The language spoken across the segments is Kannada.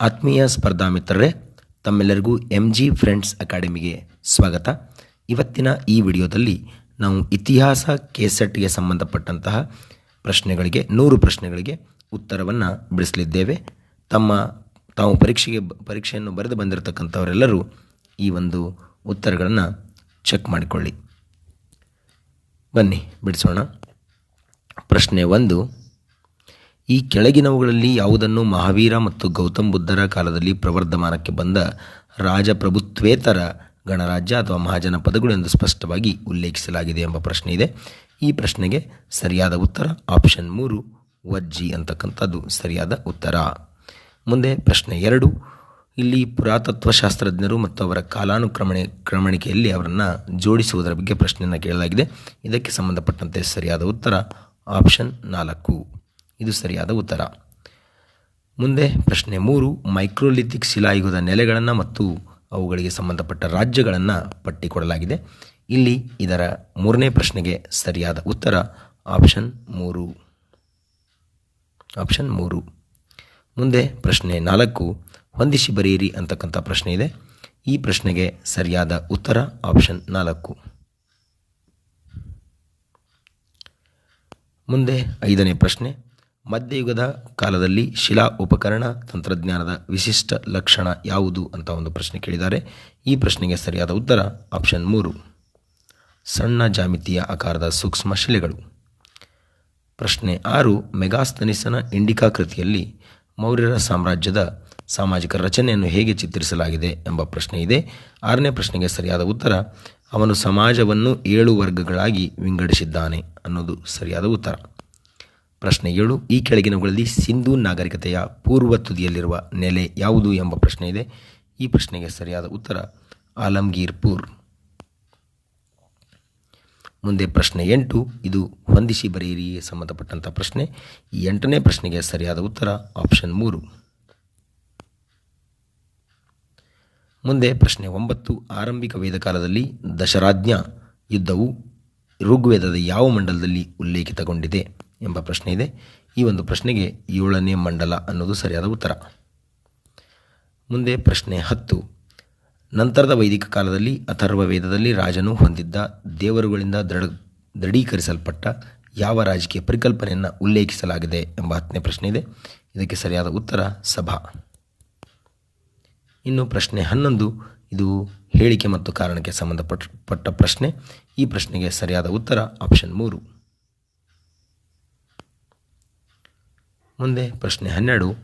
ಆತ್ಮೀಯ ಸ್ಪರ್ಧಾ ಮಿತ್ರರೇ, ತಮ್ಮೆಲ್ಲರಿಗೂ ಎಂ ಜಿ ಫ್ರೆಂಡ್ಸ್ ಅಕಾಡೆಮಿಗೆ ಸ್ವಾಗತ. ಇವತ್ತಿನ ಈ ವಿಡಿಯೋದಲ್ಲಿ ನಾವು ಇತಿಹಾಸ ಕೆಸೆಟ್ಗೆ ಸಂಬಂಧಪಟ್ಟಂತಹ ಪ್ರಶ್ನೆಗಳಿಗೆ, ನೂರು ಪ್ರಶ್ನೆಗಳಿಗೆ ಉತ್ತರವನ್ನು ಬಿಡಿಸಲಿದ್ದೇವೆ. ತಮ್ಮ ತಾವು ಪರೀಕ್ಷೆಗೆ ಪರೀಕ್ಷೆಯನ್ನು ಬರೆದು ಬಂದಿರತಕ್ಕಂಥವರೆಲ್ಲರೂ ಈ ಒಂದು ಉತ್ತರಗಳನ್ನು ಚೆಕ್ ಮಾಡಿಕೊಳ್ಳಿ. ಬನ್ನಿ, ಬಿಡಿಸೋಣ. ಪ್ರಶ್ನೆ ಒಂದು ಈ ಕೆಳಗಿನವುಗಳಲ್ಲಿ ಯಾವುದನ್ನು ಮಹಾವೀರ ಮತ್ತು ಗೌತಮ್ ಬುದ್ಧರ ಕಾಲದಲ್ಲಿ ಪ್ರವರ್ಧಮಾನಕ್ಕೆ ಬಂದ ರಾಜಪ್ರಭುತ್ವೇತರ ಗಣರಾಜ್ಯ ಅಥವಾ ಮಹಾಜನ ಪದಗಳು ಎಂದು ಸ್ಪಷ್ಟವಾಗಿ ಉಲ್ಲೇಖಿಸಲಾಗಿದೆ ಎಂಬ ಪ್ರಶ್ನೆ ಇದೆ. ಈ ಪ್ರಶ್ನೆಗೆ ಸರಿಯಾದ ಉತ್ತರ ಆಪ್ಷನ್ ಮೂರು, ವಜ್ಜಿ ಅಂತಕ್ಕಂಥದ್ದು ಸರಿಯಾದ ಉತ್ತರ. ಮುಂದೆ ಪ್ರಶ್ನೆ ಎರಡು, ಇಲ್ಲಿ ಪುರಾತತ್ವಶಾಸ್ತ್ರಜ್ಞರು ಮತ್ತು ಅವರ ಕಾಲಾನುಕ್ರಮಣೆ, ಕ್ರಮಣಿಕೆಯಲ್ಲಿ ಅವರನ್ನು ಜೋಡಿಸುವುದರ ಬಗ್ಗೆ ಪ್ರಶ್ನೆಯನ್ನು ಕೇಳಲಾಗಿದೆ. ಇದಕ್ಕೆ ಸಂಬಂಧಪಟ್ಟಂತೆ ಸರಿಯಾದ ಉತ್ತರ ಆಪ್ಷನ್ ನಾಲ್ಕು. ಇದು ಸರಿಯಾದ ಉತ್ತರ. ಮುಂದೆ ಪ್ರಶ್ನೆ ಮೂರು, ಮೈಕ್ರೋಲಿಥಿಕ್ ಶಿಲಾಯುಗದ ನೆಲೆಗಳನ್ನು ಮತ್ತು ಅವುಗಳಿಗೆ ಸಂಬಂಧಪಟ್ಟ ರಾಜ್ಯಗಳನ್ನು ಪಟ್ಟಿ ಕೊಡಲಾಗಿದೆ ಇಲ್ಲಿ ಇದರ ಮೂರನೇ ಪ್ರಶ್ನೆಗೆ ಸರಿಯಾದ ಉತ್ತರ, ಆಪ್ಷನ್ ಮೂರು. ಆಪ್ಷನ್ ಮೂರು. ಮುಂದೆ ಪ್ರಶ್ನೆ ನಾಲ್ಕು, ಹೊಂದಿಸಿ ಬರೆಯಿರಿ ಅಂತಕ್ಕಂಥ ಪ್ರಶ್ನೆ ಇದೆ. ಈ ಪ್ರಶ್ನೆಗೆ ಸರಿಯಾದ ಉತ್ತರ, ಆಪ್ಷನ್ ನಾಲ್ಕು. ಮುಂದೆ ಐದನೇ ಪ್ರಶ್ನೆ ಮಧ್ಯಯುಗದ ಕಾಲದಲ್ಲಿ ಶಿಲಾ ಉಪಕರಣ ತಂತ್ರಜ್ಞಾನದ ವಿಶಿಷ್ಟ ಲಕ್ಷಣ ಯಾವುದು ಅಂತ ಒಂದು ಪ್ರಶ್ನೆ ಕೇಳಿದ್ದಾರೆ. ಈ ಪ್ರಶ್ನೆಗೆ ಸರಿಯಾದ ಉತ್ತರ ಆಪ್ಷನ್ ಮೂರು. ಸಣ್ಣ ಜಾಮಿತಿಯ ಆಕಾರದ ಸೂಕ್ಷ್ಮ ಶಿಲೆಗಳು. ಪ್ರಶ್ನೆ ಆರು, ಮೆಗಾಸ್ತನಿಸನ ಇಂಡಿಕಾ ಕೃತಿಯಲ್ಲಿ ಮೌರ್ಯರ ಸಾಮ್ರಾಜ್ಯದ ಸಾಮಾಜಿಕ ರಚನೆಯನ್ನು ಹೇಗೆ ಚಿತ್ರಿಸಲಾಗಿದೆ ಎಂಬ ಪ್ರಶ್ನೆ ಇದೆ. ಆರನೇ ಪ್ರಶ್ನೆಗೆ ಸರಿಯಾದ ಉತ್ತರ, ಅವನು ಸಮಾಜವನ್ನು ಏಳು ವರ್ಗಗಳಾಗಿ ವಿಂಗಡಿಸಿದ್ದಾನೆ ಅನ್ನೋದು ಸರಿಯಾದ ಉತ್ತರ. ಪ್ರಶ್ನೆ ಏಳು, ಈ ಕೆಳಗಿನವುಗಳಲ್ಲಿ ಸಿಂಧೂ ನಾಗರಿಕತೆಯ ಪೂರ್ವ ತುದಿಯಲ್ಲಿರುವ ನೆಲೆ ಯಾವುದು ಎಂಬ ಪ್ರಶ್ನೆ ಇದೆ. ಈ ಪ್ರಶ್ನೆಗೆ ಸರಿಯಾದ ಉತ್ತರ ಆಲಂಗೀರ್ಪುರ್. ಮುಂದೆ ಪ್ರಶ್ನೆ ಎಂಟು, ಇದು ಹೊಂದಿಸಿ ಬರೆಯಿರಿ ಸಂಬಂಧಪಟ್ಟಂಥ ಪ್ರಶ್ನೆ. ಈ ಎಂಟನೇ ಪ್ರಶ್ನೆಗೆ ಸರಿಯಾದ ಉತ್ತರ ಆಪ್ಷನ್ ಮೂರು. ಮುಂದೆ ಪ್ರಶ್ನೆ ಒಂಬತ್ತು, ಆರಂಭಿಕ ವೇದಕಾಲದಲ್ಲಿ ದಶರಾಜ್ಞ ಯುದ್ಧವು ಋಗ್ವೇದದ ಯಾವ ಮಂಡಲದಲ್ಲಿ ಉಲ್ಲೇಖಿತಗೊಂಡಿದೆ? ಎಂಬ ಪ್ರಶ್ನೆ ಇದೆ. ಈ ಒಂದು ಪ್ರಶ್ನೆಗೆ ಏಳನೇ ಮಂಡಲ ಅನ್ನೋದು ಸರಿಯಾದ ಉತ್ತರ. ಮುಂದೆ ಪ್ರಶ್ನೆ ಹತ್ತು. ನಂತರದ ವೈದಿಕ ಕಾಲದಲ್ಲಿ ಅಥರ್ವ ವೇದದಲ್ಲಿ ರಾಜನು ಹೊಂದಿದ್ದ ದೇವರುಗಳಿಂದ ದೃಢ ದೃಢೀಕರಿಸಲ್ಪಟ್ಟ ಯಾವ ರಾಜಕೀಯ ಪರಿಕಲ್ಪನೆಯನ್ನು ಉಲ್ಲೇಖಿಸಲಾಗಿದೆ ಎಂಬ ಹತ್ತನೇ ಪ್ರಶ್ನೆ ಇದೆ. ಇದಕ್ಕೆ ಸರಿಯಾದ ಉತ್ತರ ಸಭಾ. ಇನ್ನು ಪ್ರಶ್ನೆ ಹನ್ನೊಂದು. ಇದು ಹೇಳಿಕೆ ಮತ್ತು ಕಾರಣಕ್ಕೆ ಸಂಬಂಧಪಟ್ಟ ಪಟ್ಟ ಪ್ರಶ್ನೆ. ಈ ಪ್ರಶ್ನೆಗೆ ಸರಿಯಾದ ಉತ್ತರ ಆಪ್ಷನ್ ಮೂರು. ಮುಂದೆ ಪ್ರಶ್ನೆ ಹನ್ನೆರಡು.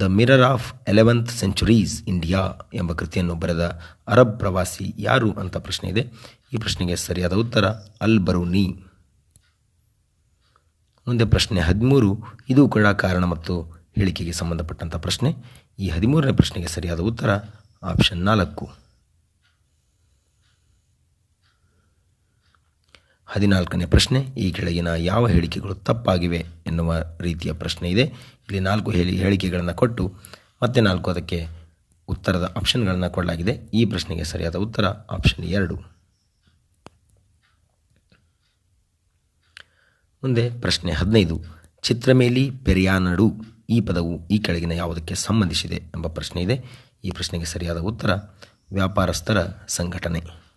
The mirror of eleventh centuries India ಎಂಬ ಕೃತಿಯನ್ನು ಬರೆದ ಅರಬ್ ಪ್ರವಾಸಿ ಯಾರು ಅಂತ ಪ್ರಶ್ನೆ ಇದೆ. ಈ ಪ್ರಶ್ನೆಗೆ ಸರಿಯಾದ ಉತ್ತರ ಅಲ್ ಬರೂನಿ. ಮುಂದೆ ಪ್ರಶ್ನೆ ಹದಿಮೂರು. ಇದು ಕೂಡ ಕಾರಣ ಮತ್ತು ಹೇಳಿಕೆಗೆ ಸಂಬಂಧಪಟ್ಟಂಥ ಪ್ರಶ್ನೆ. ಈ ಹದಿಮೂರನೇ ಪ್ರಶ್ನೆಗೆ ಸರಿಯಾದ ಉತ್ತರ ಆಪ್ಷನ್ ನಾಲ್ಕು. ಹದಿನಾಲ್ಕನೇ ಪ್ರಶ್ನೆ, ಈ ಕೆಳಗಿನ ಯಾವ ಹೇಳಿಕೆಗಳು ತಪ್ಪಾಗಿವೆ ಎನ್ನುವ ರೀತಿಯ ಪ್ರಶ್ನೆ ಇದೆ. ಇಲ್ಲಿ ನಾಲ್ಕು ಹೇಳಿ, ಹೇಳಿಕೆಗಳನ್ನು ಕೊಟ್ಟು ಮತ್ತೆ ನಾಲ್ಕು ಅದಕ್ಕೆ ಉತ್ತರದ ಆಪ್ಷನ್ಗಳನ್ನು ಕೊಡಲಾಗಿದೆ. ಈ ಪ್ರಶ್ನೆಗೆ ಸರಿಯಾದ ಉತ್ತರ ಆಪ್ಷನ್ ಎರಡು. ಮುಂದೆ ಪ್ರಶ್ನೆ ಹದಿನೈದು. ಚಿತ್ರಮೇಲಿ ಪೆರಿಯಾನಡು ಈ ಪದವು ಈ ಕೆಳಗಿನ ಯಾವುದಕ್ಕೆ ಸಂಬಂಧಿಸಿದೆ ಎಂಬ ಪ್ರಶ್ನೆ ಇದೆ. ಈ ಪ್ರಶ್ನೆಗೆ ಸರಿಯಾದ ಉತ್ತರ, ವ್ಯಾಪಾರಸ್ಥರ ಸಂಘಟನೆ.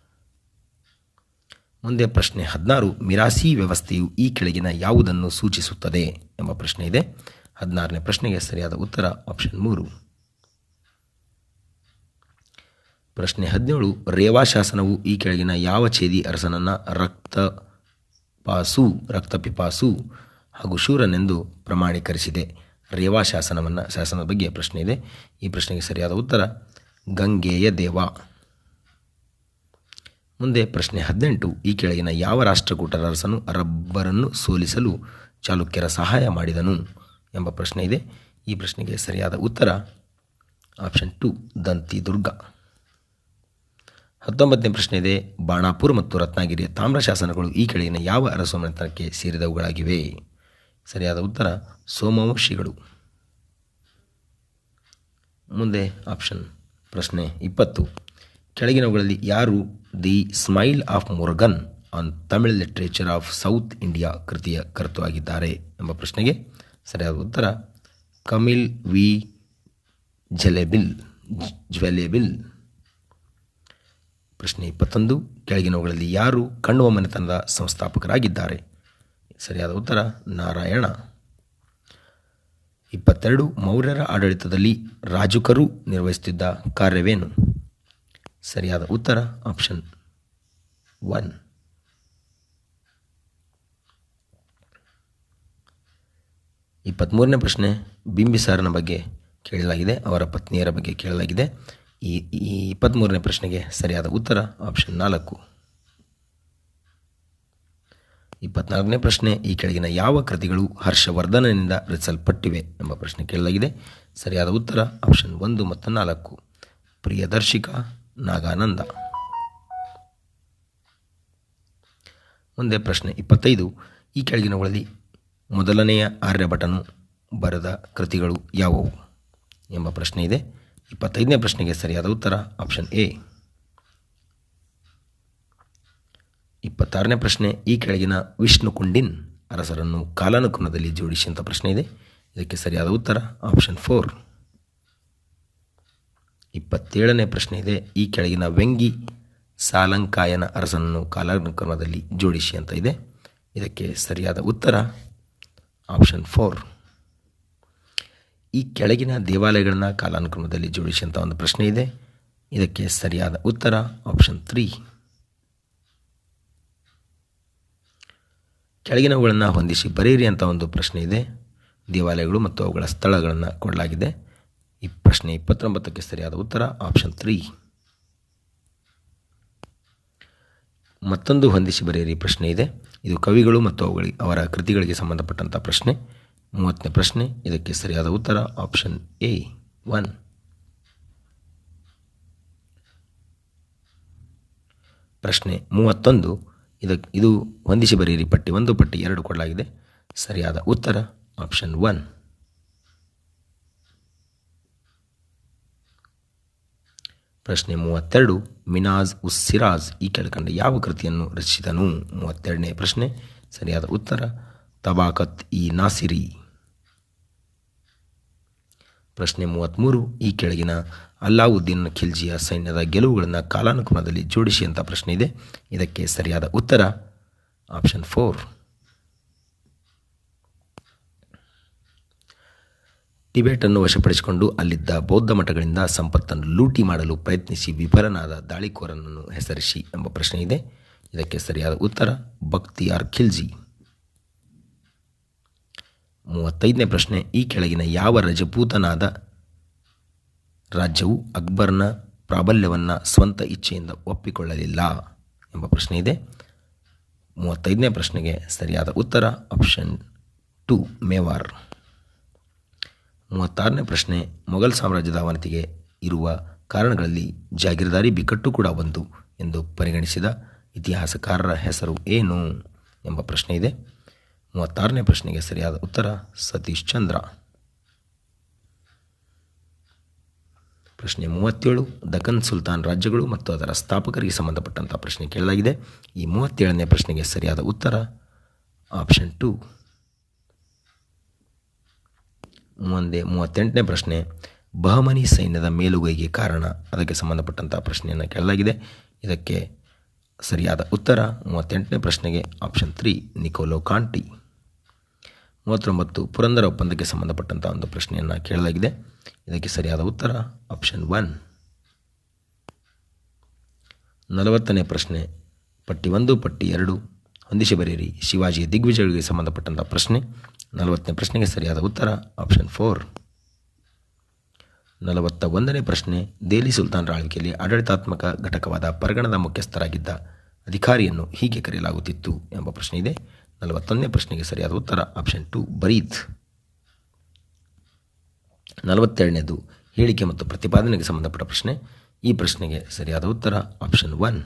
ಮುಂದೆ ಪ್ರಶ್ನೆ ಹದಿನಾರು, ಮಿರಾಸಿ ವ್ಯವಸ್ಥೆಯು ಈ ಕೆಳಗಿನ ಯಾವುದನ್ನು ಸೂಚಿಸುತ್ತದೆ ಎಂಬ ಪ್ರಶ್ನೆ ಇದೆ. ಹದಿನಾರನೇ ಪ್ರಶ್ನೆಗೆ ಸರಿಯಾದ ಉತ್ತರ ಆಪ್ಷನ್ ಮೂರು. ಪ್ರಶ್ನೆ ಹದಿನೇಳು, ರೇವಾ ಶಾಸನವು ಈ ಕೆಳಗಿನ ಯಾವ ಛೇದಿ ಅರಸನನ್ನು ರಕ್ತ ಪಾಸು ರಕ್ತಪಿಪಾಸು ಹಾಗೂ ಶೂರನೆಂದು ಪ್ರಮಾಣೀಕರಿಸಿದೆ? ರೇವಾ ಶಾಸನವನ್ನು, ಶಾಸನದ ಬಗ್ಗೆ ಪ್ರಶ್ನೆ ಇದೆ. ಈ ಪ್ರಶ್ನೆಗೆ ಸರಿಯಾದ ಉತ್ತರ, ಗಂಗೆಯ ದೇವ. ಮುಂದೆ ಪ್ರಶ್ನೆ ಹದಿನೆಂಟು. ಈ ಕೆಳಗಿನ ಯಾವ ರಾಷ್ಟ್ರಕೂಟರ ಅರಸನು ಅರಬ್ಬರನ್ನು ಸೋಲಿಸಲು ಚಾಲುಕ್ಯರ ಸಹಾಯ ಮಾಡಿದನು ಎಂಬ ಪ್ರಶ್ನೆ ಇದೆ. ಈ ಪ್ರಶ್ನೆಗೆ ಸರಿಯಾದ ಉತ್ತರ ಆಪ್ಷನ್ ಟು ದಂತಿ ದುರ್ಗ ಹತ್ತೊಂಬತ್ತನೇ ಪ್ರಶ್ನೆ ಇದೆ. ಬಾಣಾಪುರ್ ಮತ್ತು ರತ್ನಗಿರಿಯ ತಾಮ್ರ ಶಾಸನಗಳು ಈ ಕೆಳಗಿನ ಯಾವ ಅರಸಮನೆತನಕ್ಕೆ ಸೇರಿದವುಗಳಾಗಿವೆ? ಸರಿಯಾದ ಉತ್ತರ ಸೋಮವಂಶಿಗಳು ಮುಂದೆ ಆಪ್ಷನ್ ಪ್ರಶ್ನೆ ಇಪ್ಪತ್ತು. ಕೆಳಗಿನವುಗಳಲ್ಲಿ ಯಾರು the smile of Murugan on Tamil literature of south India ಕೃತಿಯ ಕರ್ತು ಆಗಿದ್ದಾರೆ ಎಂಬ ಪ್ರಶ್ನೆಗೆ ಸರಿಯಾದ ಉತ್ತರ, ಕಮಿಲ್ ವಿ. ಜಲೆಬಿಲ್ ಜ್ವೆಲೆಬಿಲ್ ಪ್ರಶ್ನೆ ಇಪ್ಪತ್ತೊಂದು, ಕೆಳಗಿನವುಗಳಲ್ಲಿ ಯಾರು ಕಣ್ಣುವ ಮನೆತನದ ಸಂಸ್ಥಾಪಕರಾಗಿದ್ದಾರೆ ಸರಿಯಾದ ಉತ್ತರ, ನಾರಾಯಣ. ಇಪ್ಪತ್ತೆರಡು, ಮೌರ್ಯರ ಆಡಳಿತದಲ್ಲಿ ರಾಜುಕರು ನಿರ್ವಹಿಸುತ್ತಿದ್ದ ಕಾರ್ಯವೇನು? ಸರಿಯಾದ ಉತ್ತರ ಆಪ್ಷನ್ ಒನ್ ಇಪ್ಪತ್ತ್ಮೂರನೇ ಪ್ರಶ್ನೆ ಬಿಂಬಿಸಾರನ ಬಗ್ಗೆ ಕೇಳಲಾಗಿದೆ, ಅವರ ಪತ್ನಿಯರ ಬಗ್ಗೆ ಕೇಳಲಾಗಿದೆ. ಈ ಈ ಇಪ್ಪತ್ತ್ಮೂರನೇ ಪ್ರಶ್ನೆಗೆ ಸರಿಯಾದ ಉತ್ತರ ಆಪ್ಷನ್ ನಾಲ್ಕು. ಇಪ್ಪತ್ನಾಲ್ಕನೇ ಪ್ರಶ್ನೆ, ಈ ಕೆಳಗಿನ ಯಾವ ಕೃತಿಗಳು ಹರ್ಷವರ್ಧನನಿಂದ ರಚಿಸಲ್ಪಟ್ಟಿವೆ ಎಂಬ ಪ್ರಶ್ನೆ ಕೇಳಲಾಗಿದೆ. ಸರಿಯಾದ ಉತ್ತರ ಆಪ್ಷನ್ ಒಂದು ಮತ್ತು ನಾಲ್ಕು. ಪ್ರಿಯದರ್ಶಿಕ ನಾಗಾನಂದ. ಮುಂದೆ ಪ್ರಶ್ನೆ ಇಪ್ಪತ್ತೈದು. ಈ ಕೆಳಗಿನವುಗಳಲ್ಲಿ ಮೊದಲನೆಯ ಆರ್ಯಭಟನು ಬರೆದ ಕೃತಿಗಳು ಯಾವುವು? ಎಂಬ ಪ್ರಶ್ನೆ ಇದೆ. ಇಪ್ಪತ್ತೈದನೇ ಪ್ರಶ್ನೆಗೆ ಸರಿಯಾದ ಉತ್ತರ ಆಪ್ಷನ್ ಎ. ಇಪ್ಪತ್ತಾರನೇ ಪ್ರಶ್ನೆ, ಈ ಕೆಳಗಿನ ವಿಷ್ಣು ಕುಂಡಿನ್ ಅರಸರನ್ನು ಕಾಲಾನುಕ್ರಮದಲ್ಲಿ ಜೋಡಿಸಿ ಅಂತ ಪ್ರಶ್ನೆ ಇದೆ. ಇದಕ್ಕೆ ಸರಿಯಾದ ಉತ್ತರ ಆಪ್ಷನ್ ಫೋರ್. ಇಪ್ಪತ್ತೇಳನೇ ಪ್ರಶ್ನೆ ಇದೆ. ಈ ಕೆಳಗಿನ ವೆಂಗಿ ಸಾಲಂಕಾಯನ ಅರಸನನ್ನು ಕಾಲಾನುಕ್ರಮದಲ್ಲಿ ಜೋಡಿಸಿ ಅಂತ ಇದೆ. ಇದಕ್ಕೆ ಸರಿಯಾದ ಉತ್ತರ ಆಪ್ಷನ್ ಫೋರ್. ಈ ಕೆಳಗಿನ ದೇವಾಲಯಗಳನ್ನ ಕಾಲಾನುಕ್ರಮದಲ್ಲಿ ಜೋಡಿಸಿ ಅಂತ ಒಂದು ಪ್ರಶ್ನೆ ಇದೆ. ಇದಕ್ಕೆ ಸರಿಯಾದ ಉತ್ತರ ಆಪ್ಷನ್ ತ್ರೀ. ಕೆಳಗಿನವುಗಳನ್ನು ಹೊಂದಿಸಿ ಬರೆಯಿರಿ ಅಂತ ಒಂದು ಪ್ರಶ್ನೆ ಇದೆ. ದೇವಾಲಯಗಳು ಮತ್ತು ಅವುಗಳ ಸ್ಥಳಗಳನ್ನು ಕೊಡಲಾಗಿದೆ. ಈ ಪ್ರಶ್ನೆ ಇಪ್ಪತ್ತೊಂಬತ್ತಕ್ಕೆ ಸರಿಯಾದ ಉತ್ತರ ಆಪ್ಷನ್ ತ್ರೀ ಮತ್ತೊಂದು ಹೊಂದಿಸಿ ಬರೆಯಿರಿ ಪ್ರಶ್ನೆ ಇದೆ. ಇದು ಕವಿಗಳು ಮತ್ತು ಅವುಗಳಿಗೆ ಅವರ ಕೃತಿಗಳಿಗೆ ಸಂಬಂಧಪಟ್ಟಂಥ ಪ್ರಶ್ನೆ. ಮೂವತ್ತನೇ ಪ್ರಶ್ನೆ, ಇದಕ್ಕೆ ಸರಿಯಾದ ಉತ್ತರ ಆಪ್ಷನ್ ಎ ಒನ್ ಪ್ರಶ್ನೆ ಮೂವತ್ತೊಂದು ಇದಕ್ಕೆ ಇದು ಹೊಂದಿಸಿ ಬರೆಯಿರಿ ಪಟ್ಟಿ ಒಂದು, ಪಟ್ಟಿ ಎರಡು ಕೊಡಲಾಗಿದೆ. ಸರಿಯಾದ ಉತ್ತರ ಆಪ್ಷನ್ ಒನ್ ಪ್ರಶ್ನೆ ಮೂವತ್ತೆರಡು, ಮಿನಾಜ್ ಉಸ್ ಸಿರಾಜ್ ಈ ಕೆಳಕಂಡ ಯಾವ ಕೃತಿಯನ್ನು ರಚಿಸಿದನು? ಮೂವತ್ತೆರಡನೇ ಪ್ರಶ್ನೆ, ಸರಿಯಾದ ಉತ್ತರ, ತಬಾಕತ್ ಇ ನಾಸಿರಿ. ಪ್ರಶ್ನೆ ಮೂವತ್ತ್ಮೂರು, ಈ ಕೆಳಗಿನ ಅಲ್ಲಾವುದ್ದೀನ್ ಖಿಲ್ಜಿಯ ಸೈನ್ಯದ ಗೆಲುವುಗಳನ್ನು ಕಾಲಾನುಕ್ರಮದಲ್ಲಿ ಜೋಡಿಸಿ ಅಂತ ಪ್ರಶ್ನೆ ಇದೆ. ಇದಕ್ಕೆ ಸರಿಯಾದ ಉತ್ತರ, ಆಪ್ಷನ್ ಫೋರ್. ಟಿಬೆಟನ್ನು ವಶಪಡಿಸಿಕೊಂಡು ಅಲ್ಲಿದ್ದ ಬೌದ್ಧ ಮಠಗಳಿಂದ ಸಂಪತ್ತನ್ನು ಲೂಟಿ ಮಾಡಲು ಪ್ರಯತ್ನಿಸಿ ವಿಫಲನಾದ ದಾಳಿಕೋರನನ್ನು ಹೆಸರಿಸಿ ಎಂಬ ಪ್ರಶ್ನೆ ಇದೆ. ಇದಕ್ಕೆ ಸರಿಯಾದ ಉತ್ತರ ಭಕ್ತಿಯಾರ್ ಖಿಲ್ಜಿ. ಮೂವತ್ತೈದನೇ ಪ್ರಶ್ನೆ, ಈ ಕೆಳಗಿನ ಯಾವ ರಜಪೂತನಾದ ರಾಜ್ಯವು ಅಕ್ಬರ್ನ ಪ್ರಾಬಲ್ಯವನ್ನು ಸ್ವಂತ ಇಚ್ಛೆಯಿಂದ ಒಪ್ಪಿಕೊಳ್ಳಲಿಲ್ಲ ಎಂಬ ಪ್ರಶ್ನೆ ಇದೆ. ಮೂವತ್ತೈದನೇ ಪ್ರಶ್ನೆಗೆ ಸರಿಯಾದ ಉತ್ತರ, ಆಪ್ಷನ್ ಟು ಮೇವಾರ್. ಮೂವತ್ತಾರನೇ ಪ್ರಶ್ನೆ, ಮೊಘಲ್ ಸಾಮ್ರಾಜ್ಯದ ಅವನತಿಗೆ ಇರುವ ಕಾರಣಗಳಲ್ಲಿ ಜಾಗೀರ್ದಾರಿ ಬಿಕ್ಕಟ್ಟು ಕೂಡ ಒಂದು ಎಂದು ಪರಿಗಣಿಸಿದ ಇತಿಹಾಸಕಾರರ ಹೆಸರು ಏನು ಎಂಬ ಪ್ರಶ್ನೆ ಇದೆ. ಮೂವತ್ತಾರನೇ ಪ್ರಶ್ನೆಗೆ ಸರಿಯಾದ ಉತ್ತರ, ಸತೀಶ್ ಚಂದ್ರ. ಪ್ರಶ್ನೆ ಮೂವತ್ತೇಳು, ದಖನ್ ಸುಲ್ತಾನ್ ರಾಜ್ಯಗಳು ಮತ್ತು ಅದರ ಸ್ಥಾಪಕರಿಗೆ ಸಂಬಂಧಪಟ್ಟಂಥ ಪ್ರಶ್ನೆ ಕೇಳಲಾಗಿದೆ. ಈ ಮೂವತ್ತೇಳನೇ ಪ್ರಶ್ನೆಗೆ ಸರಿಯಾದ ಉತ್ತರ, ಆಪ್ಷನ್ ಟು. ಮುಂದೆ ಮೂವತ್ತೆಂಟನೇ ಪ್ರಶ್ನೆ, ಬಹಮನಿ ಸೈನ್ಯದ ಮೇಲುಗೈಗೆ ಕಾರಣ? ಅದಕ್ಕೆ ಸಂಬಂಧಪಟ್ಟಂಥ ಪ್ರಶ್ನೆಯನ್ನು ಕೇಳಲಾಗಿದೆ. ಇದಕ್ಕೆ ಸರಿಯಾದ ಉತ್ತರ, ಮೂವತ್ತೆಂಟನೇ ಪ್ರಶ್ನೆಗೆ ಆಪ್ಷನ್ ತ್ರೀ ನಿಕೋಲೋ ಕಾಂಟಿ. ಮೂವತ್ತೊಂಬತ್ತು, ಪುರಂದರ ಒಪ್ಪಂದಕ್ಕೆ ಸಂಬಂಧಪಟ್ಟಂಥ ಒಂದು ಪ್ರಶ್ನೆಯನ್ನು ಕೇಳಲಾಗಿದೆ. ಇದಕ್ಕೆ ಸರಿಯಾದ ಉತ್ತರ ಆಪ್ಷನ್ ಒನ್ ನಲವತ್ತನೇ ಪ್ರಶ್ನೆ, ಪಟ್ಟಿ ಒಂದು, ಪಟ್ಟಿ ಎರಡು, ಹೊಂದಿಸಿ ಬರೆಯಿರಿ. ಶಿವಾಜಿಯ ದಿಗ್ವಿಜಯಗಳಿಗೆ ಸಂಬಂಧಪಟ್ಟಂಥ ಪ್ರಶ್ನೆ. ನಲವತ್ತನೇ ಪ್ರಶ್ನೆಗೆ ಸರಿಯಾದ ಉತ್ತರ ಆಪ್ಷನ್ ಫೋರ್ ನಲವತ್ತ ಒಂದನೇ ಪ್ರಶ್ನೆ, ದೆಹಲಿ ಸುಲ್ತಾನರ ಆಳ್ವಿಕೆಯಲ್ಲಿ ಆಡಳಿತಾತ್ಮಕ ಘಟಕವಾದ ಪರಗಣದ ಮುಖ್ಯಸ್ಥರಾಗಿದ್ದ ಅಧಿಕಾರಿಯನ್ನು ಹೀಗೆ ಕರೆಯಲಾಗುತ್ತಿತ್ತು ಎಂಬ ಪ್ರಶ್ನೆ ಇದೆ. ನಲವತ್ತೊಂದನೇ ಪ್ರಶ್ನೆಗೆ ಸರಿಯಾದ ಉತ್ತರ ಆಪ್ಷನ್ ಟು ಬರೀದ್. ನಲವತ್ತೆರಡನೇದು, ಹೇಳಿಕೆ ಮತ್ತು ಪ್ರತಿಪಾದನೆಗೆ ಸಂಬಂಧಪಟ್ಟ ಪ್ರಶ್ನೆ. ಈ ಪ್ರಶ್ನೆಗೆ ಸರಿಯಾದ ಉತ್ತರ ಆಪ್ಷನ್ ಒನ್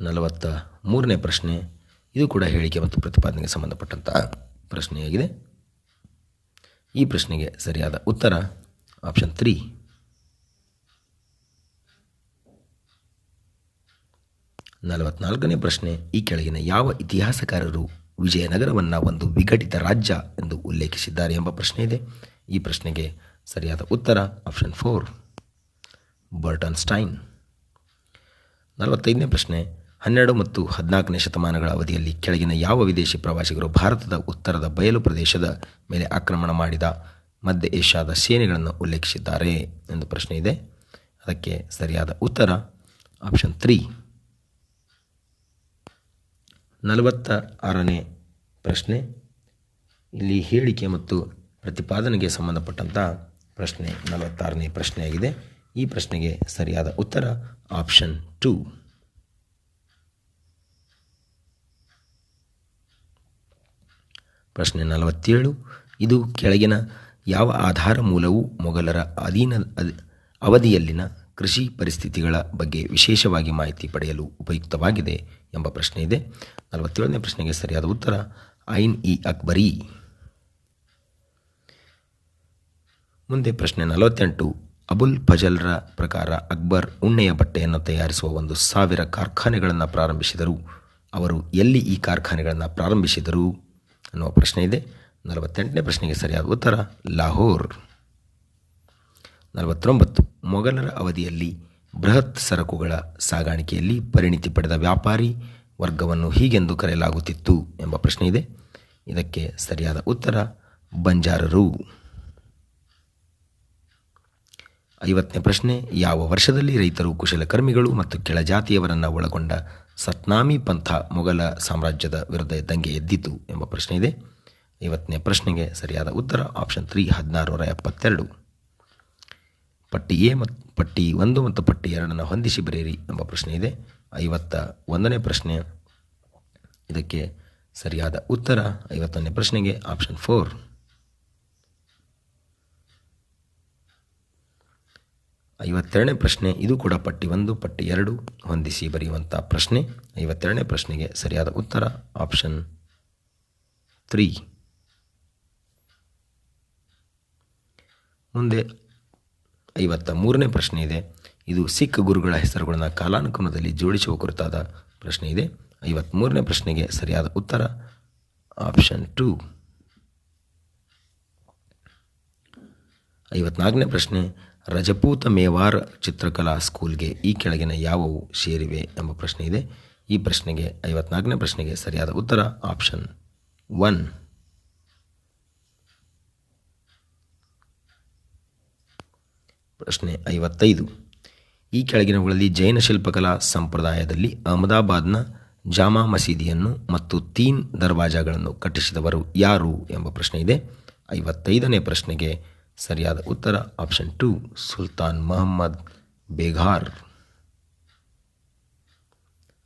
ನಲವತ್ತ ಮೂರನೇ ಪ್ರಶ್ನೆ, ಇದು ಕೂಡ ಹೇಳಿಕೆ ಮತ್ತು ಪ್ರತಿಪಾದನೆಗೆ ಸಂಬಂಧಪಟ್ಟಂತಹ ಪ್ರಶ್ನೆಯಾಗಿದೆ. ಈ ಪ್ರಶ್ನೆಗೆ ಸರಿಯಾದ ಉತ್ತರ ಆಪ್ಷನ್ ತ್ರೀ ನಲವತ್ನಾಲ್ಕನೇ ಪ್ರಶ್ನೆ, ಈ ಕೆಳಗಿನ ಯಾವ ಇತಿಹಾಸಕಾರರು ವಿಜಯನಗರವನ್ನು ಒಂದು ವಿಘಟಿತ ರಾಜ್ಯ ಎಂದು ಉಲ್ಲೇಖಿಸಿದ್ದಾರೆ ಎಂಬ ಪ್ರಶ್ನೆ ಇದೆ. ಈ ಪ್ರಶ್ನೆಗೆ ಸರಿಯಾದ ಉತ್ತರ ಆಪ್ಷನ್ ಫೋರ್ ಬರ್ಟನ್ ಸ್ಟೈನ್ ನಲವತ್ತೈದನೇ ಪ್ರಶ್ನೆ ಹನ್ನೆರಡು ಮತ್ತು ಹದಿನಾಲ್ಕನೇ ಶತಮಾನಗಳ ಅವಧಿಯಲ್ಲಿ ಕೆಳಗಿನ ಯಾವ ವಿದೇಶಿ ಪ್ರವಾಸಿಗರು ಭಾರತದ ಉತ್ತರದ ಬಯಲು ಪ್ರದೇಶದ ಮೇಲೆ ಆಕ್ರಮಣ ಮಾಡಿದ ಮಧ್ಯ ಏಷ್ಯಾದ ಸೇನೆಗಳನ್ನು ಉಲ್ಲೇಖಿಸಿದ್ದಾರೆ ಎಂದು ಪ್ರಶ್ನೆ ಇದೆ. ಅದಕ್ಕೆ ಸರಿಯಾದ ಉತ್ತರ ಆಪ್ಷನ್ ತ್ರೀ. ನಲವತ್ತ ಆರನೇ ಪ್ರಶ್ನೆ. ಇಲ್ಲಿ ಹೇಳಿಕೆ ಮತ್ತು ಪ್ರತಿಪಾದನೆಗೆ ಸಂಬಂಧಪಟ್ಟಂಥ ಪ್ರಶ್ನೆ ನಲವತ್ತಾರನೇ ಪ್ರಶ್ನೆಯಾಗಿದೆ. ಈ ಪ್ರಶ್ನೆಗೆ ಸರಿಯಾದ ಉತ್ತರ ಆಪ್ಷನ್ ಟು. ಪ್ರಶ್ನೆ ನಲವತ್ತೇಳು. ಇದು ಕೆಳಗಿನ ಯಾವ ಆಧಾರ ಮೂಲವು ಮೊಘಲರ ಅಧೀನ ಅವಧಿಯಲ್ಲಿನ ಕೃಷಿ ಪರಿಸ್ಥಿತಿಗಳ ಬಗ್ಗೆ ವಿಶೇಷವಾಗಿ ಮಾಹಿತಿ ಪಡೆಯಲು ಉಪಯುಕ್ತವಾಗಿದೆ ಎಂಬ ಪ್ರಶ್ನೆ ಇದೆ. ನಲವತ್ತೇಳನೇ ಪ್ರಶ್ನೆಗೆ ಸರಿಯಾದ ಉತ್ತರ, ಐನ್ ಇ ಅಕ್ಬರಿ. ಮುಂದೆ ಪ್ರಶ್ನೆ ನಲವತ್ತೆಂಟು. ಅಬುಲ್ ಫಜಲ್ರ ಪ್ರಕಾರ ಅಕ್ಬರ್ ಉಣ್ಣೆಯ ಬಟ್ಟೆಯನ್ನು ತಯಾರಿಸುವ ಒಂದು ಸಾವಿರ ಕಾರ್ಖಾನೆಗಳನ್ನು ಪ್ರಾರಂಭಿಸಿದರು. ಅವರು ಎಲ್ಲಿ ಈ ಕಾರ್ಖಾನೆಗಳನ್ನು ಪ್ರಾರಂಭಿಸಿದರು? ಅನ್ನುವ ಪ್ರಶ್ನೆ ಇದೆ. ನಲವತ್ತೆಂಟನೇ ಪ್ರಶ್ನೆಗೆ ಸರಿಯಾದ ಉತ್ತರ, ಲಾಹೋರ್. ನಲವತ್ತೊಂಬತ್ತು, ಮೊಘಲರ ಅವಧಿಯಲ್ಲಿ ಬೃಹತ್ ಸರಕುಗಳ ಸಾಗಾಣಿಕೆಯಲ್ಲಿ ಪರಿಣಿತಿ ಪಡೆದ ವ್ಯಾಪಾರಿ ವರ್ಗವನ್ನು ಹೀಗೆಂದು ಕರೆಯಲಾಗುತ್ತಿತ್ತು ಎಂಬ ಪ್ರಶ್ನೆ ಇದೆ. ಇದಕ್ಕೆ ಸರಿಯಾದ ಉತ್ತರ, ಬಂಜಾರರು. ಐವತ್ತನೇ ಪ್ರಶ್ನೆ, ಯಾವ ವರ್ಷದಲ್ಲಿ ರೈತರು ಕುಶಲಕರ್ಮಿಗಳು ಮತ್ತು ಕೆಳಜಾತಿಯವರನ್ನು ಒಳಗೊಂಡ ಸತ್ನಾಮಿ ಪಂಥ ಮೊಘಲ ಸಾಮ್ರಾಜ್ಯದ ವಿರುದ್ಧ ದಂಗೆ ಎದ್ದಿತು ಎಂಬ ಪ್ರಶ್ನೆ ಇದೆ. ಇವತ್ತನೇ ಪ್ರಶ್ನೆಗೆ ಸರಿಯಾದ ಉತ್ತರ ಆಪ್ಷನ್ ತ್ರೀ ಹದಿನಾರು ನೂರ ಎಪ್ಪತ್ತೆರಡು. ಪಟ್ಟಿ ಎ ಮತ್ತು ಪಟ್ಟಿ ಒಂದು ಮತ್ತು ಪಟ್ಟಿ ಎರಡನ್ನು ಹೊಂದಿಸಿ ಬರೆಯಿರಿ ಎಂಬ ಪ್ರಶ್ನೆ ಇದೆ. ಐವತ್ತ ಒಂದನೇ ಪ್ರಶ್ನೆ. ಇದಕ್ಕೆ ಸರಿಯಾದ ಉತ್ತರ ಐವತ್ತೊಂದನೇ ಪ್ರಶ್ನೆಗೆ ಆಪ್ಷನ್ ಫೋರ್ ಐವತ್ತೆರಡನೇ ಪ್ರಶ್ನೆ, ಇದು ಕೂಡ ಪಟ್ಟಿ ಒಂದು, ಪಟ್ಟಿ ಎರಡು, ಹೊಂದಿಸಿ ಬರೆಯುವಂಥ ಪ್ರಶ್ನೆ. ಐವತ್ತೆರಡನೇ ಪ್ರಶ್ನೆಗೆ ಸರಿಯಾದ ಉತ್ತರ ಆಪ್ಷನ್ ತ್ರೀ ಮುಂದೆ ಐವತ್ತ ಮೂರನೇ ಪ್ರಶ್ನೆ ಇದೆ. ಇದು ಸಿಖ್ ಗುರುಗಳ ಹೆಸರುಗಳನ್ನು ಕಾಲಾನುಕ್ರಮದಲ್ಲಿ ಜೋಡಿಸುವ ಕುರಿತಾದ ಪ್ರಶ್ನೆ ಇದೆ. ಐವತ್ತ್ಮೂರನೇ ಪ್ರಶ್ನೆಗೆ ಸರಿಯಾದ ಉತ್ತರ ಆಪ್ಷನ್ ಟು ಐವತ್ನಾಲ್ಕನೇ ಪ್ರಶ್ನೆ ರಜಪೂತ ಮೇವಾರ್ ಚಿತ್ರಕಲಾ ಸ್ಕೂಲ್ಗೆ ಈ ಕೆಳಗಿನ ಯಾವುವು ಸೇರಿವೆ ಎಂಬ ಪ್ರಶ್ನೆ ಇದೆ. ಈ ಪ್ರಶ್ನೆಗೆ, ಐವತ್ನಾಲ್ಕನೇ ಪ್ರಶ್ನೆಗೆ ಸರಿಯಾದ ಉತ್ತರ, ಆಪ್ಷನ್ ಒನ್. ಪ್ರಶ್ನೆ ಐವತ್ತೈದು. ಈ ಕೆಳಗಿನವುಗಳಲ್ಲಿ ಜೈನ ಶಿಲ್ಪಕಲಾ ಸಂಪ್ರದಾಯದಲ್ಲಿ ಅಹಮದಾಬಾದ್ನ ಜಾಮಾ ಮಸೀದಿಯನ್ನು ಮತ್ತು ತೀನ್ ದರ್ವಾಜಾಗಳನ್ನು ಕಟ್ಟಿಸಿದವರು ಯಾರು ಎಂಬ ಪ್ರಶ್ನೆ ಇದೆ. ಐವತ್ತೈದನೇ ಪ್ರಶ್ನೆಗೆ ಸರಿಯಾದ ಉತ್ತರ. Option two Sultan Mohammad Beghar.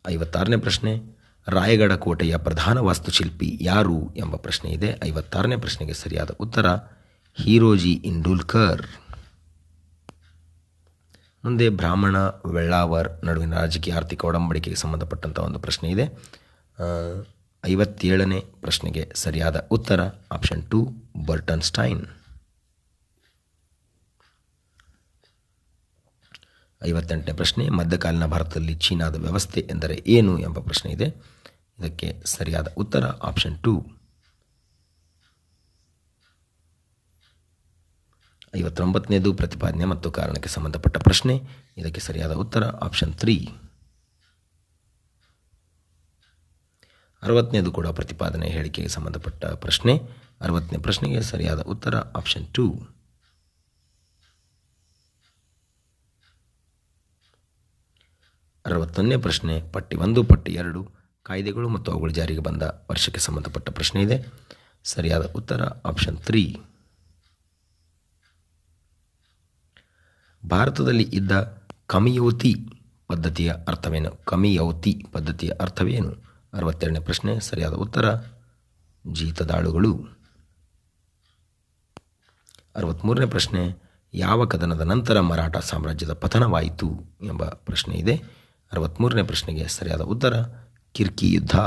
ಐವತ್ತಾರನೇ ಪ್ರಶ್ನೆ ರಾಯಗಢ ಕೋಟೆಯ ಪ್ರಧಾನ ವಾಸ್ತುಶಿಲ್ಪಿ ಯಾರು ಎಂಬ ಪ್ರಶ್ನೆ ಇದೆ. ಐವತ್ತಾರನೇ ಪ್ರಶ್ನೆಗೆ ಸರಿಯಾದ ಉತ್ತರ, ಹೀರೋಜಿ ಇಂಡೂಲ್ಕರ್. ಮುಂದೆ ಬ್ರಾಹ್ಮಣ ವೆಳ್ಳಾವರ್ ನಡುವಿನ ರಾಜಕೀಯ ಆರ್ಥಿಕ ಒಡಂಬಡಿಕೆಗೆ ಸಂಬಂಧಪಟ್ಟಂಥ ಒಂದು ಪ್ರಶ್ನೆ ಇದೆ. ಐವತ್ತೇಳನೇ ಪ್ರಶ್ನೆಗೆ ಸರಿಯಾದ ಉತ್ತರ ಆಪ್ಷನ್ ಟು ಬರ್ಟನ್ ಐವತ್ತೆಂಟನೇ ಪ್ರಶ್ನೆ, ಮಧ್ಯಕಾಲೀನ ಭಾರತದಲ್ಲಿ ಚೀನಾದ ವ್ಯವಸ್ಥೆ ಎಂದರೆ ಏನು ಎಂಬ ಪ್ರಶ್ನೆ ಇದೆ. ಇದಕ್ಕೆ ಸರಿಯಾದ ಉತ್ತರ ಆಪ್ಷನ್ ಟು ಐವತ್ತೊಂಬತ್ತನೇದು ಪ್ರತಿಪಾದನೆ ಮತ್ತು ಕಾರಣಕ್ಕೆ ಸಂಬಂಧಪಟ್ಟ ಪ್ರಶ್ನೆ, ಇದಕ್ಕೆ ಸರಿಯಾದ ಉತ್ತರ ಆಪ್ಷನ್ ತ್ರೀ ಅರವತ್ತನೇದು ಕೂಡ ಪ್ರತಿಪಾದನೆ ಹೇಳಿಕೆಗೆ ಸಂಬಂಧಪಟ್ಟ ಪ್ರಶ್ನೆ, ಅರವತ್ತನೇ ಪ್ರಶ್ನೆಗೆ ಸರಿಯಾದ ಉತ್ತರ ಆಪ್ಷನ್ ಟು ಅರವತ್ತೊಂದನೇ ಪ್ರಶ್ನೆ, ಪಟ್ಟಿ ಒಂದು, ಪಟ್ಟಿ ಎರಡು, ಕಾಯ್ದೆಗಳು ಮತ್ತು ಅವುಗಳ ಜಾರಿಗೆ ಬಂದ ವರ್ಷಕ್ಕೆ ಸಂಬಂಧಪಟ್ಟ ಪ್ರಶ್ನೆ ಇದೆ. ಸರಿಯಾದ ಉತ್ತರ ಆಪ್ಷನ್ ತ್ರೀ ಭಾರತದಲ್ಲಿ ಇದ್ದ ಕಮಿಯೋತಿ ಪದ್ಧತಿಯ ಅರ್ಥವೇನು? ಕಮಿಯೌತಿ ಪದ್ಧತಿಯ ಅರ್ಥವೇನು? ಅರವತ್ತೆರಡನೇ ಪ್ರಶ್ನೆ, ಸರಿಯಾದ ಉತ್ತರ, ಜೀತದಾಳುಗಳು. ಅರವತ್ತ್ಮೂರನೇ ಪ್ರಶ್ನೆ, ಯಾವ ಕದನದ ನಂತರ ಮರಾಠ ಸಾಮ್ರಾಜ್ಯದ ಪತನವಾಯಿತು ಎಂಬ ಪ್ರಶ್ನೆ ಇದೆ. ಅರವತ್ತ್ಮೂರನೇ ಪ್ರಶ್ನೆಗೆ ಸರಿಯಾದ ಉತ್ತರ, ಕಿರ್ಕಿ ಯುದ್ಧ.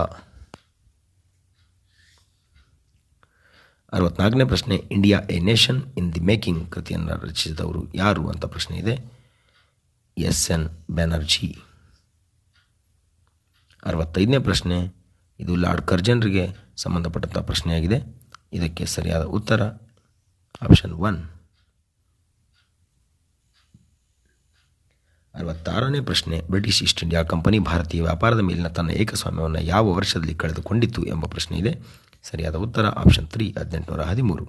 ಅರವತ್ನಾಲ್ಕನೇ ಪ್ರಶ್ನೆ, India a nation in the making ಕೃತಿಯನ್ನು ರಚಿಸಿದವರು ಯಾರು ಅಂತ ಪ್ರಶ್ನೆ ಇದೆ. S N Banerjee. ಅರವತ್ತೈದನೇ ಪ್ರಶ್ನೆ, ಇದು ಲಾರ್ಡ್ ಕರ್ಜನ್ರಿಗೆ ಸಂಬಂಧಪಟ್ಟಂಥ ಪ್ರಶ್ನೆಯಾಗಿದೆ. ಇದಕ್ಕೆ ಸರಿಯಾದ ಉತ್ತರ, ಆಪ್ಷನ್ ಒನ್. ಅರವತ್ತಾರನೇ ಪ್ರಶ್ನೆ ಬ್ರಿಟಿಷ್ ಈಸ್ಟ್ ಇಂಡಿಯಾ ಕಂಪನಿ ಭಾರತೀಯ ವ್ಯಾಪಾರದ ಮೇಲಿನ ತನ್ನ ಏಕಸ್ವಾಮ್ಯವನ್ನು ಯಾವ ವರ್ಷದಲ್ಲಿ ಕಳೆದುಕೊಂಡಿತ್ತು ಎಂಬ ಪ್ರಶ್ನೆ ಇದೆ. ಸರಿಯಾದ ಉತ್ತರ ಆಪ್ಷನ್ ತ್ರೀ ಹದಿನೆಂಟುನೂರ ಹದಿಮೂರು.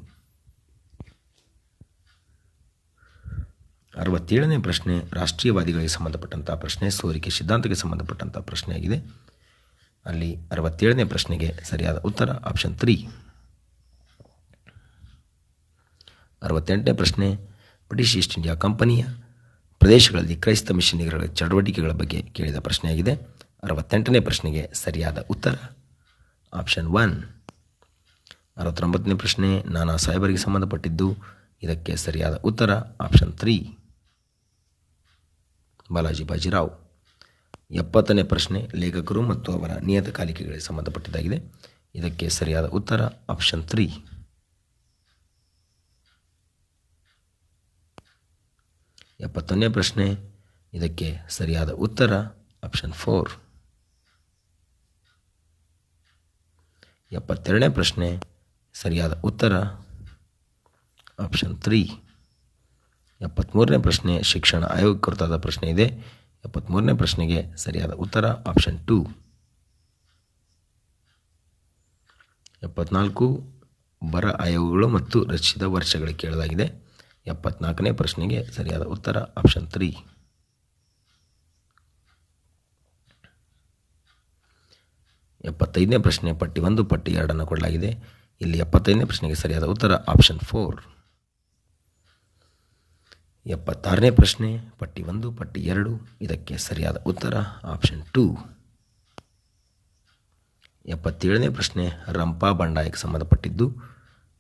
ಅರವತ್ತೇಳನೇ ಪ್ರಶ್ನೆ, ರಾಷ್ಟ್ರೀಯವಾದಿಗಳಿಗೆ ಸಂಬಂಧಪಟ್ಟಂಥ ಪ್ರಶ್ನೆ, ಸೋರಿಕೆ ಸಿದ್ಧಾಂತಕ್ಕೆ ಸಂಬಂಧಪಟ್ಟಂಥ ಪ್ರಶ್ನೆಯಾಗಿದೆ. ಅಲ್ಲಿ ಅರವತ್ತೇಳನೇ ಪ್ರಶ್ನೆಗೆ ಸರಿಯಾದ ಉತ್ತರ ಆಪ್ಷನ್ ತ್ರೀ ಅರವತ್ತೆಂಟನೇ ಪ್ರಶ್ನೆ ಬ್ರಿಟಿಷ್ ಈಸ್ಟ್ ಇಂಡಿಯಾ ಕಂಪನಿಯ ಪ್ರದೇಶಗಳಲ್ಲಿ ಕ್ರೈಸ್ತ ಮಿಷನರಿಗಳ ಚಟುವಟಿಕೆಗಳ ಬಗ್ಗೆ ಕೇಳಿದ ಪ್ರಶ್ನೆಯಾಗಿದೆ. ಅರವತ್ತೆಂಟನೇ ಪ್ರಶ್ನೆಗೆ ಸರಿಯಾದ ಉತ್ತರ? Option one. ಅರವತ್ತೊಂಬತ್ತನೇ ಪ್ರಶ್ನೆ, ನಾನಾ ಸಾಹೇಬರಿಗೆ ಸಂಬಂಧಪಟ್ಟಿದ್ದು, ಇದಕ್ಕೆ ಸರಿಯಾದ ಉತ್ತರ? Option three. ಬಾಲಾಜಿ ಬಾಜಿರಾವ್. ಎಪ್ಪತ್ತನೇ ಪ್ರಶ್ನೆ, ಲೇಖಕರು ಮತ್ತು ಅವರ ನಿಯತಕಾಲಿಕೆಗಳಿಗೆ ಸಂಬಂಧಪಟ್ಟಿದ್ದಾಗಿದೆ. ಇದಕ್ಕೆ ಸರಿಯಾದ ಉತ್ತರ? Option three. ಎಪ್ಪತ್ತೊಂದನೇ ಪ್ರಶ್ನೆ. ಇದಕ್ಕೆ ಸರಿಯಾದ ಉತ್ತರ ಆಪ್ಷನ್ ಫೋರ್ ಎಪ್ಪತ್ತೆರಡನೇ ಪ್ರಶ್ನೆ, ಸರಿಯಾದ ಉತ್ತರ ಆಪ್ಷನ್ ತ್ರೀ ಎಪ್ಪತ್ತ್ಮೂರನೇ ಪ್ರಶ್ನೆ, ಶಿಕ್ಷಣ ಆಯೋಗ ಕುರಿತಾದ ಪ್ರಶ್ನೆ ಇದೆ. ಎಪ್ಪತ್ತ್ಮೂರನೇ ಪ್ರಶ್ನೆಗೆ ಸರಿಯಾದ ಉತ್ತರ ಆಪ್ಷನ್ ಟು ಎಪ್ಪತ್ನಾಲ್ಕು, ಬರ ಆಯೋಗಗಳು ಮತ್ತು ರಚಿಸಿದ ವರ್ಷಗಳಿಗೆ ಕೇಳಲಾಗಿದೆ. ಎಪ್ಪತ್ನಾಲ್ಕನೇ ಪ್ರಶ್ನೆಗೆ ಸರಿಯಾದ ಉತ್ತರ ಆಪ್ಷನ್ ತ್ರೀ ಎಪ್ಪತ್ತೈದನೇ ಪ್ರಶ್ನೆ, ಪಟ್ಟಿ ಒಂದು, ಪಟ್ಟಿ ಎರಡನ್ನು ಕೊಡಲಾಗಿದೆ. ಇಲ್ಲಿ ಎಪ್ಪತ್ತೈದನೇ ಪ್ರಶ್ನೆಗೆ ಸರಿಯಾದ ಉತ್ತರ ಆಪ್ಷನ್ ಫೋರ್ ಎಪ್ಪತ್ತಾರನೇ ಪ್ರಶ್ನೆ, ಪಟ್ಟಿ ಒಂದು, ಪಟ್ಟಿ ಎರಡು, ಇದಕ್ಕೆ ಸರಿಯಾದ ಉತ್ತರ ಆಪ್ಷನ್ ಟೂ ಎಪ್ಪತ್ತೇಳನೇ ಪ್ರಶ್ನೆ, ರಂಪಾ ಬಂಡಾಯಕ್ಕೆ ಸಂಬಂಧಪಟ್ಟಿದ್ದು,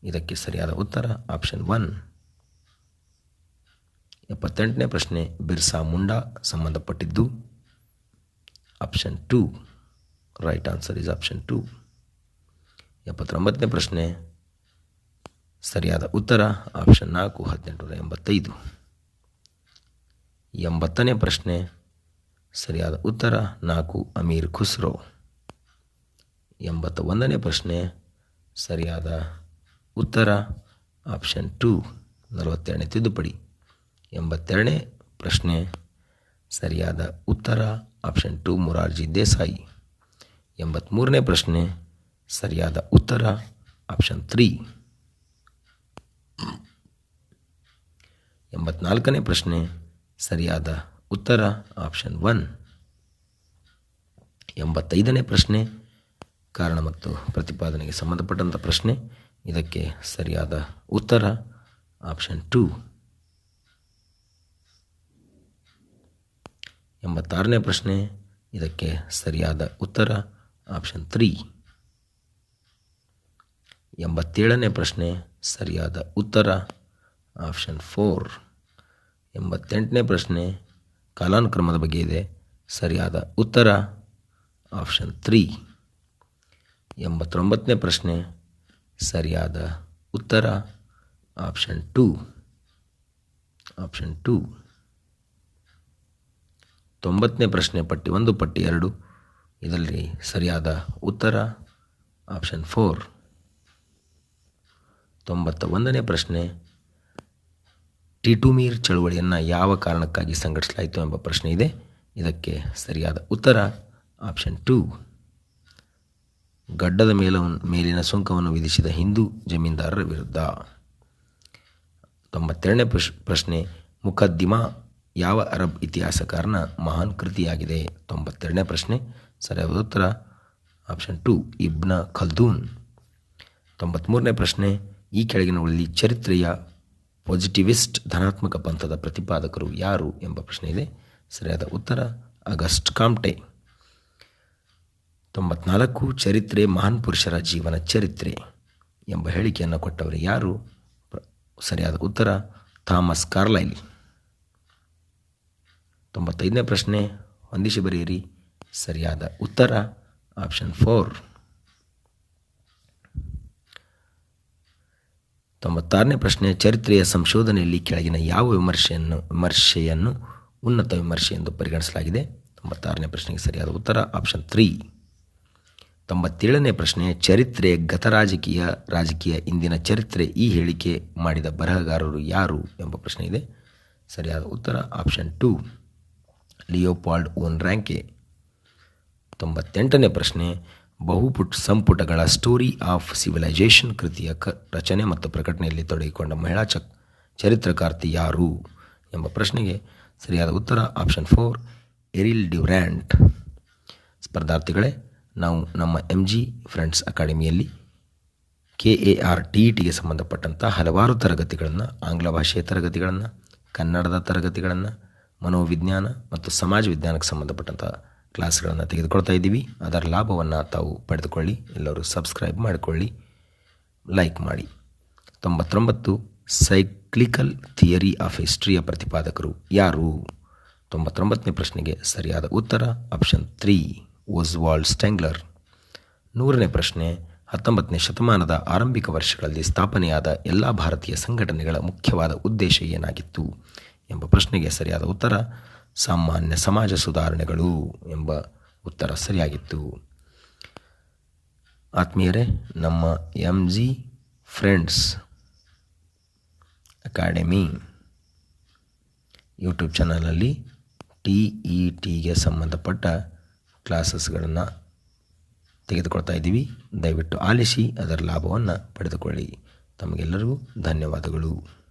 ಇದಕ್ಕೆ ಸರಿಯಾದ ಉತ್ತರ ಆಪ್ಷನ್ ಒನ್ ಎಪ್ಪತ್ತೆಂಟನೇ ಪ್ರಶ್ನೆ, ಬಿರ್ಸಾ ಮುಂಡಾ ಸಂಬಂಧಪಟ್ಟಿದ್ದು. Option two right answer is option two ಎಪ್ಪತ್ತೊಂಬತ್ತನೇ ಪ್ರಶ್ನೆ, ಸರಿಯಾದ ಉತ್ತರ ಆಪ್ಷನ್ ನಾಲ್ಕು, ಹದಿನೆಂಟುನೂರ ಎಂಬತ್ತೈದು. ಎಂಬತ್ತನೇ ಪ್ರಶ್ನೆ, ಸರಿಯಾದ ಉತ್ತರ, ನಾಲ್ಕು, ಅಮೀರ್ ಖುಸ್ರೋ. ಎಂಬತ್ತ ಒಂದನೇ ಪ್ರಶ್ನೆ, ಸರಿಯಾದ ಉತ್ತರ ಆಪ್ಷನ್ ಟೂ ನಲವತ್ತೆರಡನೇ ತಿದ್ದುಪಡಿ. ಎಂಬತ್ತೆರಡನೇ ಪ್ರಶ್ನೆ. ಸರಿಯಾದ ಉತ್ತರ. Option two Morarji Desai. ಎಂಬತ್ತ್ಮೂರನೇ ಪ್ರಶ್ನೆ. ಸರಿಯಾದ ಉತ್ತರ. Option three. ಎಂಬತ್ನಾಲ್ಕನೇ ಪ್ರಶ್ನೆ. ಸರಿಯಾದ ಉತ್ತರ. Option one. ಎಂಬತ್ತೈದನೇ ಪ್ರಶ್ನೆ. ಕಾರಣ ಮತ್ತು ಪ್ರತಿಪಾದನೆಗೆ ಸಂಬಂಧಪಟ್ಟಂಥ ಪ್ರಶ್ನೆ. ಇದಕ್ಕೆ ಸರಿಯಾದ ಉತ್ತರ. Option two. ಎಂಬತ್ತಾರನೇ ಪ್ರಶ್ನೆ. ಇದಕ್ಕೆ ಸರಿಯಾದ ಉತ್ತರ ಆಪ್ಷನ್ ತ್ರೀ ಎಂಬತ್ತೇಳನೇ ಪ್ರಶ್ನೆ, ಸರಿಯಾದ ಉತ್ತರ ಆಪ್ಷನ್ ಫೋರ್ ಎಂಬತ್ತೆಂಟನೇ ಪ್ರಶ್ನೆ, ಕಾಲಾನುಕ್ರಮದ ಬಗ್ಗೆ ಇದೆ, ಸರಿಯಾದ ಉತ್ತರ ಆಪ್ಷನ್ ತ್ರೀ ಎಂಬತ್ತೊಂಬತ್ತನೇ ಪ್ರಶ್ನೆ, ಸರಿಯಾದ ಉತ್ತರ ಆಪ್ಷನ್ ಟೂ ಆಪ್ಷನ್ ಟೂ ತೊಂಬತ್ತನೇ ಪ್ರಶ್ನೆ ಪಟ್ಟಿ ಒಂದು, ಪಟ್ಟಿ ಎರಡು. ಇದರಲ್ಲಿ ಸರಿಯಾದ ಉತ್ತರ ಆಪ್ಷನ್ ಫೋರ್ ತೊಂಬತ್ತ ಒಂದನೇ ಪ್ರಶ್ನೆ, ಟಿಟುಮೀರ್ ಚಳುವಳಿಯನ್ನು ಯಾವ ಕಾರಣಕ್ಕಾಗಿ ಸಂಘಟಿಸಲಾಯಿತು ಎಂಬ ಪ್ರಶ್ನೆ ಇದೆ. ಇದಕ್ಕೆ ಸರಿಯಾದ ಉತ್ತರ ಆಪ್ಷನ್ ಟೂ ಗಡ್ಡದ ಮೇಲ ಮೇಲಿನ ಸುಂಕವನ್ನು ವಿಧಿಸಿದ ಹಿಂದೂ ಜಮೀನ್ದಾರರ ವಿರುದ್ಧ. ತೊಂಬತ್ತೆರಡನೇ ಪ್ರಶ್, ಪ್ರಶ್ನೆ ಮುಖದ್ದಿಮಾ ಯಾವ ಅರಬ್ ಇತಿಹಾಸಕಾರನ ಮಹಾನ್ ಕೃತಿಯಾಗಿದೆ? ತೊಂಬತ್ತೆರಡನೇ ಪ್ರಶ್ನೆ. ಸರಿಯಾದ ಉತ್ತರ. Option to, ಇಬ್ನ ಖಲ್ದೂನ್. ತೊಂಬತ್ತ್ಮೂರನೇ ಪ್ರಶ್ನೆ. ಈ ಕೆಳಗಿನವುಗಳಲ್ಲಿ ಚರಿತ್ರೆಯ ಪಾಸಿಟಿವಿಸ್ಟ್ ಧನಾತ್ಮಕ ಪಂಥದ ಪ್ರತಿಪಾದಕರು ಯಾರು ಎಂಬ ಪ್ರಶ್ನೆ ಇದೆ. ಸರಿಯಾದ ಉತ್ತರ ಆಗಸ್ಟ್ ಕಾಮ್ಟೆ. ತೊಂಬತ್ನಾಲ್ಕು, ಚರಿತ್ರೆ ಮಹಾನ್ ಪುರುಷರ ಜೀವನ ಚರಿತ್ರೆ ಎಂಬ ಹೇಳಿಕೆಯನ್ನು ಕೊಟ್ಟವರು ಯಾರು? ಸರಿಯಾದ ಉತ್ತರ, ಥಾಮಸ್ ಕಾರ್ಲೈಲ್. ತೊಂಬತ್ತೈದನೇ ಪ್ರಶ್ನೆ ಹೊಂದಿಸಿ ಬರೆಯಿರಿ. ಸರಿಯಾದ ಉತ್ತರ ಆಪ್ಷನ್ ಫೋರ್ ತೊಂಬತ್ತಾರನೇ ಪ್ರಶ್ನೆ, ಚರಿತ್ರೆಯ ಸಂಶೋಧನೆಯಲ್ಲಿ ಕೆಳಗಿನ ಯಾವ ವಿಮರ್ಶೆಯನ್ನು ವಿಮರ್ಶೆಯನ್ನು ಉನ್ನತ ವಿಮರ್ಶೆ ಎಂದು ಪರಿಗಣಿಸಲಾಗಿದೆ? ತೊಂಬತ್ತಾರನೇ ಪ್ರಶ್ನೆಗೆ ಸರಿಯಾದ ಉತ್ತರ ಆಪ್ಷನ್ ತ್ರೀ ತೊಂಬತ್ತೇಳನೇ ಪ್ರಶ್ನೆ, ಚರಿತ್ರೆ ಗತ ರಾಜಕೀಯ ಇಂದಿನ ಚರಿತ್ರೆ ಈ ಹೇಳಿಕೆ ಮಾಡಿದ ಬರಹಗಾರರು ಯಾರು ಎಂಬ ಪ್ರಶ್ನೆ ಇದೆ. ಸರಿಯಾದ ಉತ್ತರ option two Leopold von Ranke. ತೊಂಬತ್ತೆಂಟನೇ ಪ್ರಶ್ನೆ, ಬಹುಪುಟ್ ಸಂಪುಟಗಳ ಸ್ಟೋರಿ ಆಫ್ ಸಿವಿಲೈಜೇಷನ್ ಕೃತಿಯ ಕ ರಚನೆ ಮತ್ತು ಪ್ರಕಟಣೆಯಲ್ಲಿ ತೊಡಗಿಕೊಂಡ ಮಹಿಳಾ ಚಕ್ ಚರಿತ್ರಕಾರ್ತಿ ಯಾರು ಎಂಬ ಪ್ರಶ್ನೆಗೆ ಸರಿಯಾದ ಉತ್ತರ ಆಪ್ಷನ್ ಫೋರ್ ಎರಿಲ್ ಡ್ಯೂರ್ಯಾಂಟ್ ಸ್ಪರ್ಧಾರ್ಥಿಗಳೇ, ನಾವು ನಮ್ಮ ಎಂ ಜಿ ಫ್ರೆಂಡ್ಸ್ ಅಕಾಡೆಮಿಯಲ್ಲಿ K A R T E ಟಿಗೆ ಸಂಬಂಧಪಟ್ಟಂಥ ಹಲವಾರು ತರಗತಿಗಳನ್ನು, ಆಂಗ್ಲ ಭಾಷೆಯ ತರಗತಿಗಳನ್ನು, ಕನ್ನಡದ ತರಗತಿಗಳನ್ನು ಮನೋವಿಜ್ಞಾನ ಮತ್ತು ಸಮಾಜ ವಿಜ್ಞಾನಕ್ಕೆ ಸಂಬಂಧಪಟ್ಟಂಥ ಕ್ಲಾಸ್ಗಳನ್ನು ತೆಗೆದುಕೊಳ್ತಾ ಇದ್ದೀವಿ. ಅದರ ಲಾಭವನ್ನು ತಾವು ಪಡೆದುಕೊಳ್ಳಿ. ಎಲ್ಲರೂ ಸಬ್ಸ್ಕ್ರೈಬ್ ಮಾಡಿಕೊಳ್ಳಿ. ಲೈಕ್ ಮಾಡಿ. ತೊಂಬತ್ತೊಂಬತ್ತು ಸೈಕ್ಲಿಕಲ್ ಥಿಯರಿ ಆಫ್ ಹಿಸ್ಟ್ರಿಯ ಪ್ರತಿಪಾದಕರು ಯಾರು? ತೊಂಬತ್ತೊಂಬತ್ತನೇ ಪ್ರಶ್ನೆಗೆ ಸರಿಯಾದ ಉತ್ತರ, ಆಪ್ಷನ್ ತ್ರೀ ಓಸ್ವಾಲ್ಡ್ ಸ್ಟ್ಯಾಂಗ್ಲರ್ ನೂರನೇ ಪ್ರಶ್ನೆ, ಹತ್ತೊಂಬತ್ತನೇ ಶತಮಾನದ ಆರಂಭಿಕ ವರ್ಷಗಳಲ್ಲಿ ಸ್ಥಾಪನೆಯಾದ ಎಲ್ಲ ಭಾರತೀಯ ಸಂಘಟನೆಗಳ ಮುಖ್ಯವಾದ ಉದ್ದೇಶ ಏನಾಗಿತ್ತು? ಎಂಬ ಪ್ರಶ್ನೆಗೆ ಸರಿಯಾದ ಉತ್ತರ ಸಾಮಾನ್ಯ ಸಮಾಜ ಸುಧಾರಣೆಗಳು ಎಂಬ ಉತ್ತರ ಸರಿಯಾಗಿತ್ತು. ಆತ್ಮೀಯರೇ, ನಮ್ಮ M G friends academy YouTube ಚಾನಲಲ್ಲಿ ಟಿ ಇ ಟಿಗೆ ಸಂಬಂಧಪಟ್ಟ ಕ್ಲಾಸಸ್ಗಳನ್ನು ತೆಗೆದುಕೊಳ್ತಾ ಇದ್ದೀವಿ. ದಯವಿಟ್ಟು ಆಲಿಸಿ, ಅದರ ಲಾಭವನ್ನು ಪಡೆದುಕೊಳ್ಳಿ. ತಮಗೆಲ್ಲರಿಗೂ ಧನ್ಯವಾದಗಳು.